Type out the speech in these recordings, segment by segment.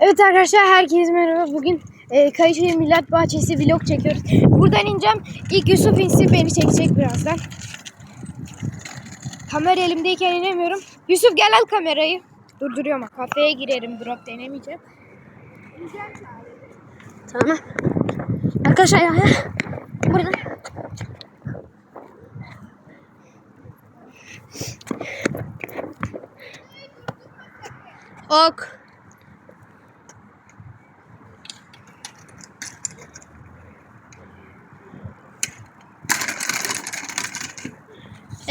Evet arkadaşlar herkese merhaba. Bugün e, Kayışehir Millet Bahçesi vlog çekiyoruz. Buradan ineceğim. İlk Yusuf insin beni çekecek birazdan. Kamera elimdeyken inemiyorum. Yusuf gel al kamerayı. Durduruyorum. Kafeye girerim. Drop denemeyeceğim. Tamam. Arkadaşlar ya. Burada. Ok.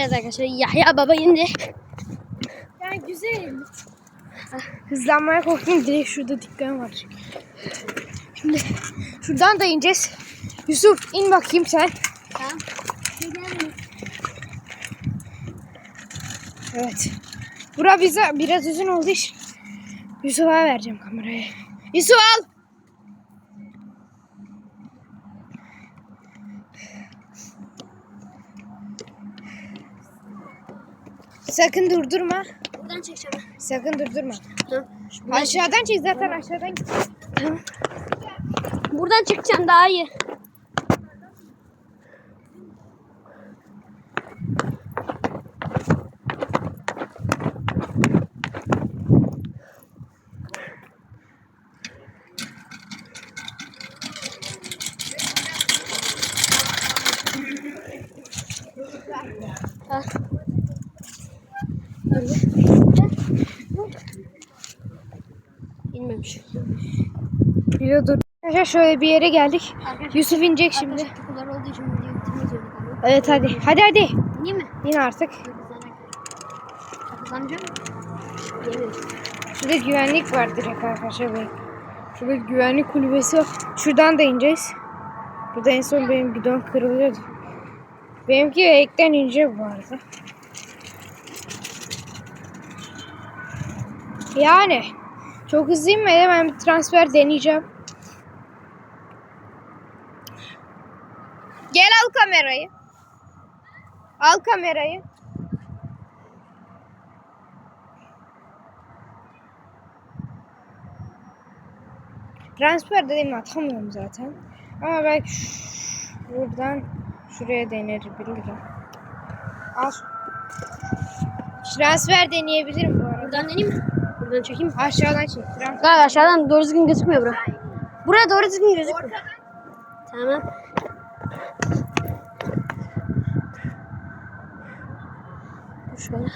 Evet arkadaşlar Yahya baba indi. Yani güzel. Hızlanmaya korktum. Direkt şurada dükkan var. Şimdi şuradan da ineceğiz. Yusuf in bakayım sen. Tamam. Evet. Bura bize biraz uzun oldu iş. Yusuf'a vereceğim kamerayı. Yusuf al. Sakın durdurma. Buradan çekeceğim. Sakın durdurma. Tamam. Aşağıdan çek zaten aşağıdan git. Buradan çıkacağım daha iyi. Ha. Öyle. İnmemiş. Bilo dur. Arkadaşlar şöyle bir yere geldik. Yusuf inecek şimdi. Arkadaşlar olduğu için videoyu bitirmek. Evet hadi. Hadi hadi. Niye mi? İn artık. Yemiyorum. Şurada güvenlik var direkt arkadaşlar benim. Şurada güvenlik kulübesi var. Şuradan da ineceğiz. Burada en son benim bidon kırılıyordu. Benimki ekten ince bu arada. Yani çok hızlı inmedi. Ben bir transfer deneyeceğim. Gel al kamerayı. Al kamerayı. Transfer dediğimi atamıyorum zaten. Ama belki buradan şuraya deneyebilirim. Al. Transfer deneyebilirim bu arada. Buradan deneyeyim mi? Buradan çekeyim mi? Aşağıdan çek. Transfer. Aşağıdan doğru düzgün gözükmüyor bura. Buraya doğru düzgün gözükmüyor. Tamam. Şöyle.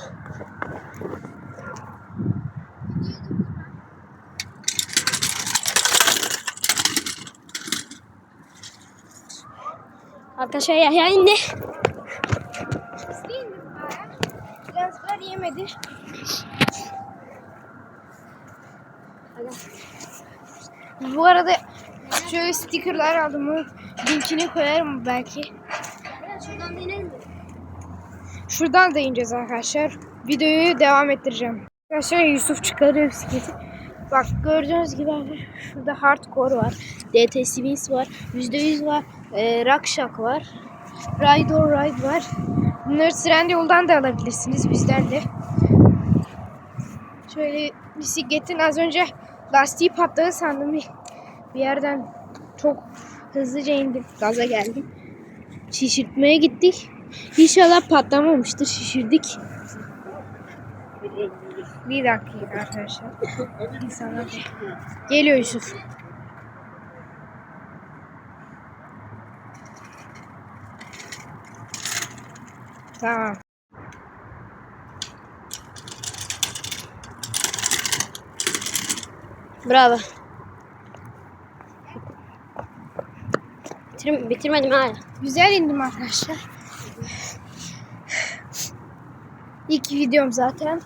Arkadaşlar Yahya indi. Transfer yemedi. Bu arada şöyle stickerlar aldım. Linkini koyarım belki. Şuradan da ineceğiz arkadaşlar. Videoyu devam ettireceğim. Arkadaşlar Yusuf çıkarıyor bisikleti. Bak gördüğünüz gibi şurada hardcore var. DT Swiss var. %100 var. E, Rakşak var. Ride or Ride var. Bunları tren yoldan da alabilirsiniz bizden de. Şöyle bisikletin az önce lastiği patladı sandım bir, bir yerden çok hızlıca indim. Gaza geldim. Şişirtmeye gittik. İnşallah patlamamıştır. Şişirdik. Bir dakika arkadaşlar. İnsanlar Geliyor Yusuf. Tamam. Bravo. Bitir, bitirmedim hala. Güzel indim arkadaşlar. İlk videom zaten.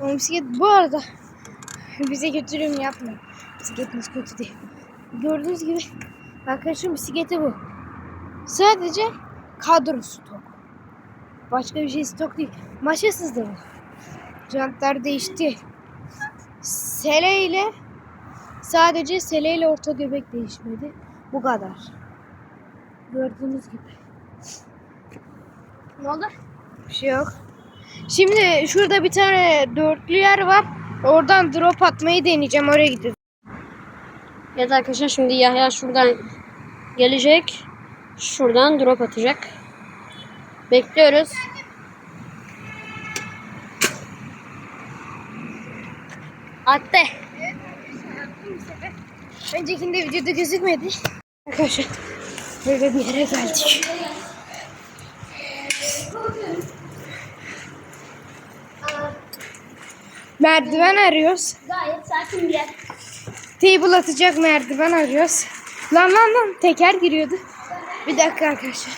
O bisiklet bu arada bize götürüm yapmıyor. Bisikletimiz kötü değil. Gördüğünüz gibi arkadaşım bisikleti bu. Sadece kadro stok. Başka bir şey stok değil. Maşasız da bu. Jantlar değişti. Sele ile sadece sele ile orta göbek değişmedi. Bu kadar. Gördüğünüz gibi. Ne oldu? Bir şey yok. Şimdi şurada bir tane dörtlü yer var. Oradan drop atmayı deneyeceğim. Oraya gidiyoruz. Evet arkadaşlar şimdi Yahya şuradan gelecek. Şuradan drop atacak. Bekliyoruz. Attı. Öncekinde videoda gözükmedi. Arkadaşlar böyle bir yere geldik. Merdiven arıyoruz. Gayet sakin bir yer. Table atacak merdiven arıyoruz. Lan lan lan teker giriyordu. Bir dakika arkadaşlar.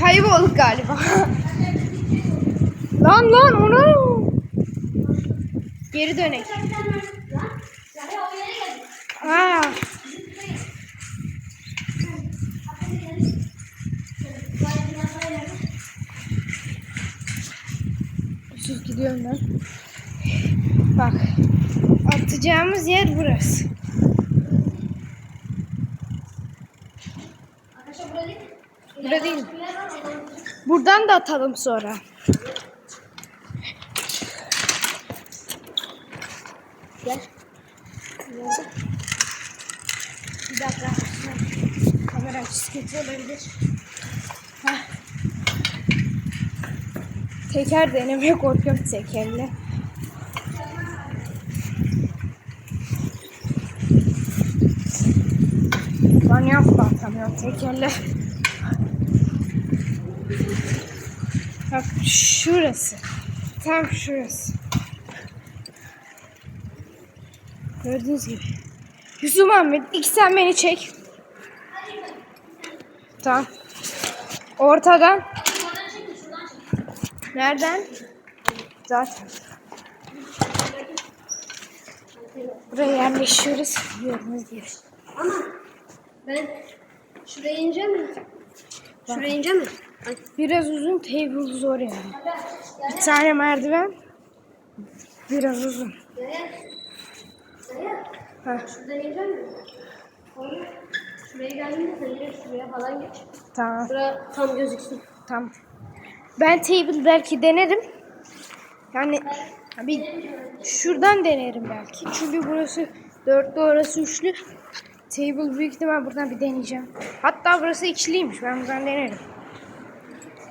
Kaybolduk galiba. lan lan ona. Geri dönek. Aa. Gidiyorum ben. Bak. Atacağımız yer burası. Burada değil. Buradan da atalım sonra. Gel. Bir dakika. Kamera açısı olabilir. Teker denemeye korkuyorum tekerle. Ben yapma atamıyorum tekerle. Bak şurası. Tam şurası. Gördüğünüz gibi. Yusuf Ahmet ilk sen beni çek. Tamam. Ortadan. Nereden? Zaten. Buraya yerleşiyoruz. Gördüğünüz gibi. Ama ben şuraya ineceğim mi? Şuraya ineceğim mi? Ay. Biraz uzun, table zor yani. Bir tane merdiven. Biraz uzun. Ha, Şuradan ineceğim mi? Şuraya geldiğimde sen direkt şuraya falan geç. tamam. Şura tam gözüksün. Tamam. Ben table belki denerim. Yani bir şuradan denerim belki. Çünkü burası dörtlü orası üçlü. Table büyük ihtimal buradan bir deneyeceğim. Hatta burası ikiliymiş. Ben buradan denerim.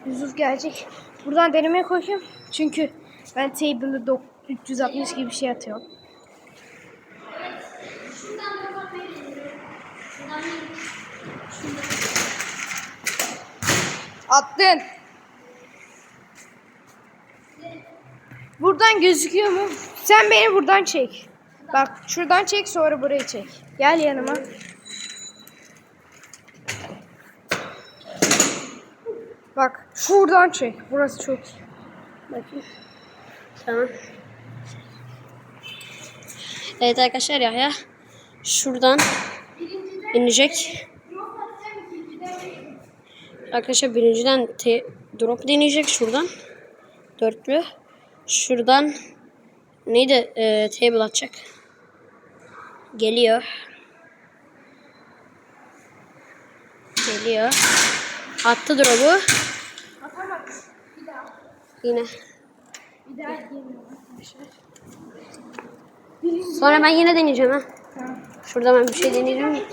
Yusuf gelecek. Buradan denemeye koyayım. Çünkü ben table'ı dok- 360 gibi bir şey atıyorum. Attın. Buradan gözüküyor mu? Sen beni buradan çek. Bak şuradan çek sonra burayı çek. Gel yanıma. Bak şuradan çek. Burası çok iyi. Bakayım. Tamam. Evet arkadaşlar Yahya şuradan inecek. Arkadaşlar birinciden drop deneyecek şuradan. Dörtlü. Şuradan neydi? Ee, table atacak. Geliyor. Geliyor. Attı drop'u. Yine. Geliyorum arkadaşlar. Sonra ben yine deneyeceğim ha. Şurada ben bir şey deneyeceğim.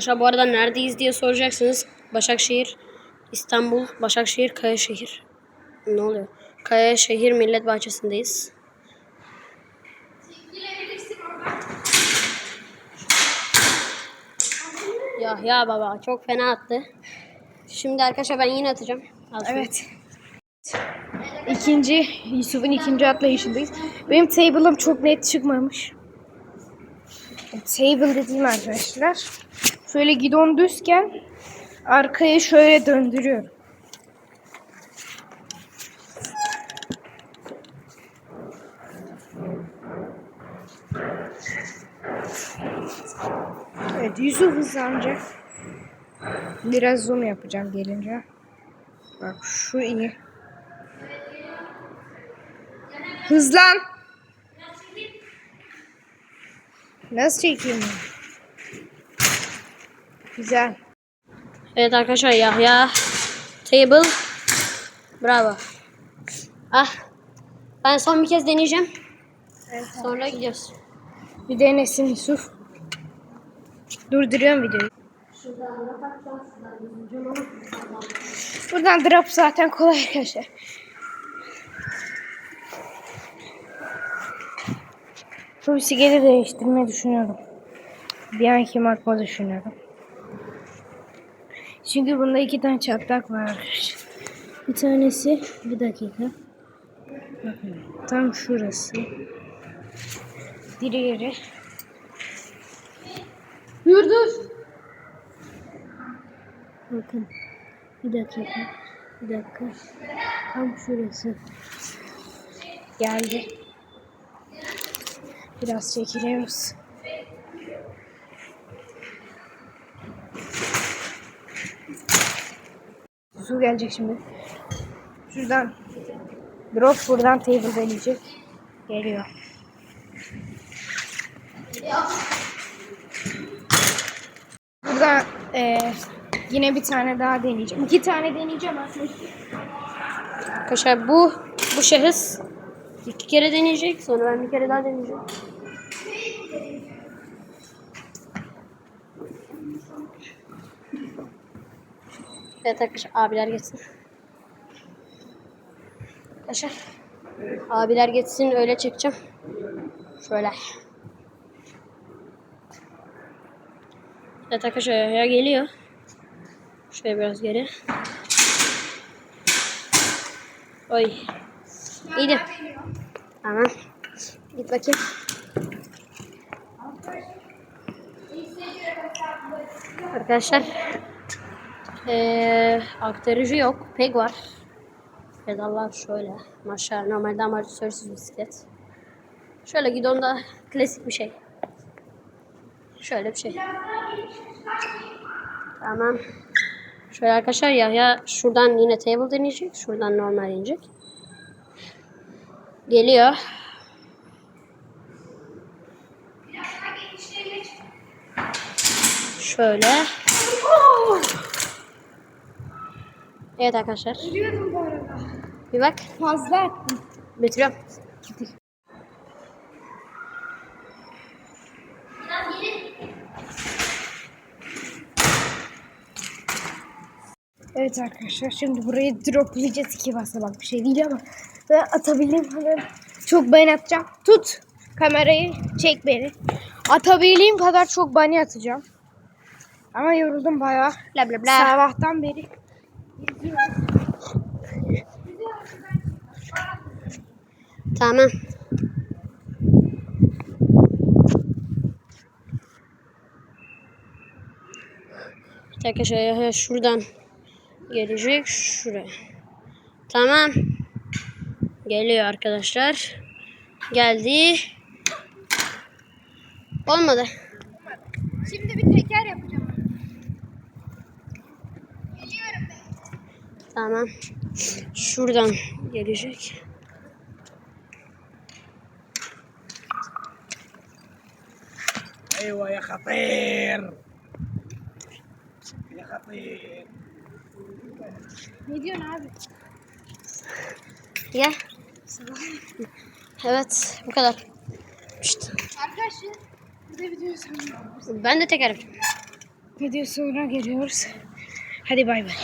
Arkadaşlar bu arada neredeyiz diye soracaksınız. Başakşehir, İstanbul, Başakşehir, Kayaşehir. Ne oluyor? Kayaşehir Millet Bahçesi'ndeyiz. Ya ya baba çok fena attı. Şimdi arkadaşlar ben yine atacağım. Sonra. Evet. İkinci, Yusuf'un ikinci atlayışındayız. Benim table'ım çok net çıkmamış. Table dediğim arkadaşlar. Şöyle gidon düzken arkaya şöyle döndürüyorum. Evet Yusuf hızlanacak. Biraz zoom yapacağım gelince. Bak şu iyi. Hızlan. Nasıl çekeyim bunu? Güzel. Evet arkadaşlar Yahya table bravo. Ah ben son bir kez deneyeceğim. Evet. Sonra gidiyoruz. Bir denesin Yusuf. Durduruyorum videoyu. Buradan drop zaten kolay arkadaşlar. Bu bisikleti değiştirmeyi düşünüyorum. Bir an kim atma düşünüyorum. Çünkü bunda iki tane çatlak var. Bir tanesi bir dakika. Bakın tam şurası. Diğeri. Dur. Bakın. Bir dakika. Bir dakika. Tam şurası. Geldi. Biraz çekiliyoruz. Su gelecek şimdi. Şuradan drop buradan table deneyecek. Geliyor. Burada eee, yine bir tane daha deneyeceğim. İki tane deneyeceğim arkadaşlar. Arkadaşlar bu bu şahıs iki kere deneyecek. Sonra ben bir kere daha deneyeceğim. Evet arkadaşlar abiler geçsin. Arkadaşlar abiler geçsin öyle çekeceğim. Şöyle. Evet arkadaşlar ya geliyor. Şöyle biraz geri. Oy. İyiydi. Tamam. Git bakayım. Arkadaşlar. Eee aktarıcı yok. Peg var. Pedallar şöyle. Maşallah normalde amortisörsüz bisiklet. Şöyle gidonda klasik bir şey. Şöyle bir şey. Tamam. Şöyle arkadaşlar Yahya şuradan yine table deneyecek. Şuradan normal inecek. Geliyor. Şöyle. Evet arkadaşlar. Biliyordum bu arada. Bir bak. Fazla attım. Bitiriyorum. Evet arkadaşlar şimdi burayı droplayacağız iki basamak bir şey değil ama ben atabildiğim kadar çok ben atacağım. Tut kamerayı çek beni. Atabildiğim kadar çok bani atacağım. Ama yoruldum bayağı. Bla bla bla. Sabahtan beri. Tamam. Arkadaşlar Yahya şuradan gelecek şuraya. Tamam. Geliyor arkadaşlar. Geldi. Olmadı. Şimdi bir teker yapacağım. Tamam. Şuradan gelecek. أيوه يا خطير. يا خطير. فيديو عادي يا. هبت مكلف شت. عندك تعرف فيديو صورة غير هذه باي باي.